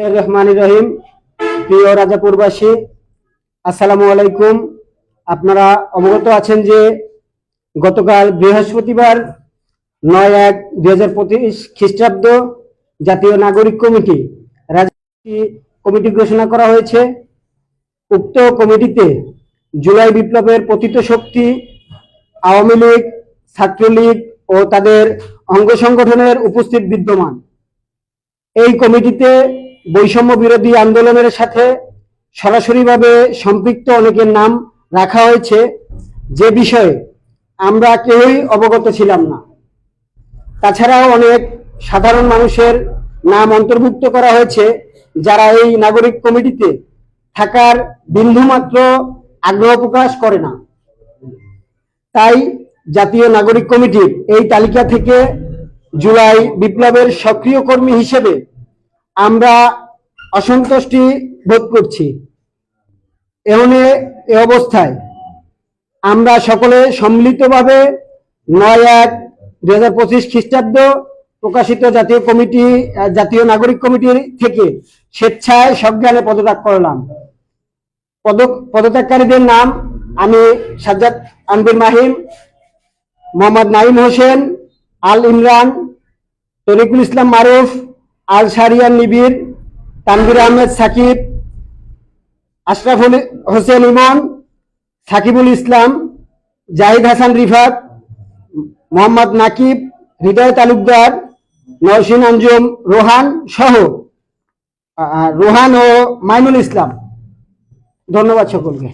বিসমিল্লাহির রহিম। প্রিয় রাজাপুরবাসী, আসসালামু আলাইকুম। আপনারা অবগত আছেন যে গতকাল বৃহস্পতিবার নয় এক দুই হাজার খ্রিস্টাব্দ জাতীয় নাগরিক কমিটি রাজনীতি কমিটি ঘোষণা করা হয়েছে। উক্ত কমিটিতে জুলাই বিপ্লবের পতিত শক্তি, আওয়ামী লীগ, ছাত্রলীগ ও তাদের অঙ্গ সংগঠনের উপস্থিত বিদ্যমান। এই কমিটিতে বৈষম্য বিরোধী আন্দোলনের সাথে সরাসরিভাবে সম্পৃক্ত অনেকের নাম রাখা হয়েছে। যে বিষয়ে আমরা কেউই অবগত ছিলাম না। তাছাড়াও অনেক সাধারণ মানুষের নাম অন্তর্ভুক্ত করা হয়েছে, যারা এই নাগরিক কমিটিতে থাকার বিন্দুমাত্র আগ্রহ প্রকাশ করে না। তাই জাতীয় নাগরিক কমিটির এই তালিকা থেকে জুলাই বিপ্লবের সক্রিয় কর্মী হিসেবে আমরা অসন্তুষ্টি বোধ করছি। এমনে এ অবস্থায় আমরা সকলে সম্মিলিতভাবে নয় এক দুই হাজার পঁচিশ খ্রিস্টাব্দ প্রকাশিত জাতীয় কমিটি জাতীয় নাগরিক কমিটির থেকে স্বেচ্ছায় সজ্ঞানে পদত্যাগ করলাম। পদত্যাগকারীদের নাম আমি সাজ্জাদ আনবির মাহিম, মোহাম্মদ নাইম হোসেন, আল ইমরান, তরিকুল ইসলাম মারুফ আল শারিয়ান নিবির তানবির আহমেদ সাকিব আশরাফুল হোসেন ইমন সাকিবুল ইসলাম, জাহিদ হাসান রিফাত, মোহাম্মদ নাকিব, হৃদয় তালুকদার নরসিন আঞ্জুম, রোহান সহ রোহান ও মাইনুল ইসলাম। ধন্যবাদ সকলকে।